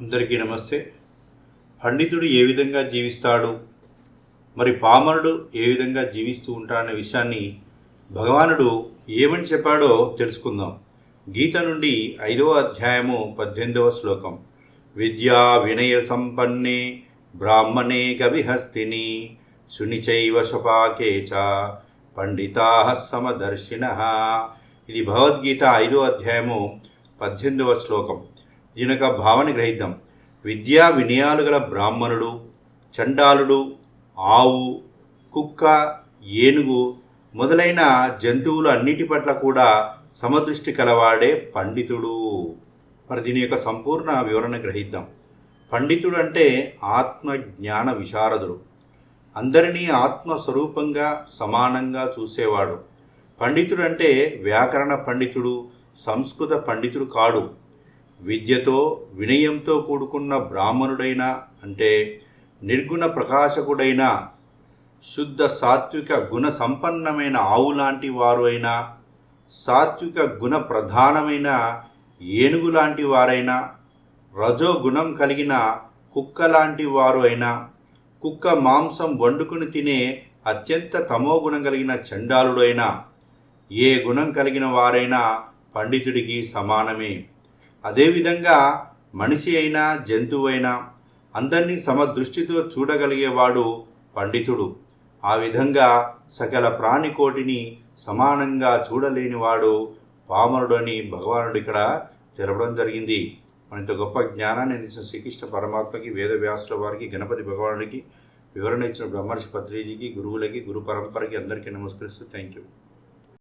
అందరికీ నమస్తే. పండితుడు ఏ విధంగా జీవిస్తాడు? మరి పామరుడు ఏ విధంగా జీవిస్తూ ఉంటాడనే విషయాన్ని భగవానుడు ఏమని చెప్పాడో తెలుసుకుందాం. గీత నుండి ఐదవ అధ్యాయము పద్దెనిమిదవ శ్లోకం. విద్యా వినయ సంపన్నే బ్రాహ్మణే కవిహస్తిని శునిచైవ శపాకే చ పండితా సమదర్శిన. ఇది భగవద్గీత ఐదో అధ్యాయము పద్దెనిమిదవ శ్లోకం. దీని యొక్క భావన గ్రహిద్దాం విద్యా వినయాలు గల బ్రాహ్మణుడు చండాలుడు ఆవు కుక్క ఏనుగు మొదలైన జంతువులు అన్నిటి పట్ల కూడా సమదృష్టి కలవాడే పండితుడు. మరి దీని యొక్క సంపూర్ణ వివరణ గ్రహిద్దాం పండితుడు అంటే ఆత్మ జ్ఞాన విశారదుడు. అందరినీ ఆత్మస్వరూపంగా సమానంగా చూసేవాడు. పండితుడు అంటే వ్యాకరణ పండితుడు సంస్కృత పండితుడు కాడు. విద్యతో వినయంతో కూడుకున్న బ్రాహ్మణుడైన అంటే నిర్గుణ ప్రకాశకుడైన శుద్ధ సాత్విక గుణ సంపన్నమైన ఆవు లాంటి వారు అయినా సాత్విక గుణ ప్రధానమైన ఏనుగు లాంటి వారైనా రజో గుణం కలిగిన కుక్క లాంటి వారు అయినా కుక్క మాంసం వండుకుని తినే అత్యంత తమో గుణం కలిగిన చండాలుడైనా ఏ గుణం కలిగిన వారైనా పండితుడికి సమానమే. అదేవిధంగా మనిషి అయినా జంతువు అయినా అందరినీ సమదృష్టితో చూడగలిగేవాడు పండితుడు. ఆ విధంగా సకల ప్రాణికోటిని సమానంగా చూడలేనివాడు పామరుడు అని భగవానుడు ఇక్కడ తెలపడం జరిగింది. మరింత గొప్ప జ్ఞానాన్ని అందించిన శ్రీకృష్ణ పరమాత్మకి వేదవ్యాసుల వారికి గణపతి భగవానుడికి వివరణ ఇచ్చిన బ్రహ్మర్షి పత్రిజీకి గురువులకి గురు పరంపరకి అందరికీ నమస్కరిస్తూ థ్యాంక్ యూ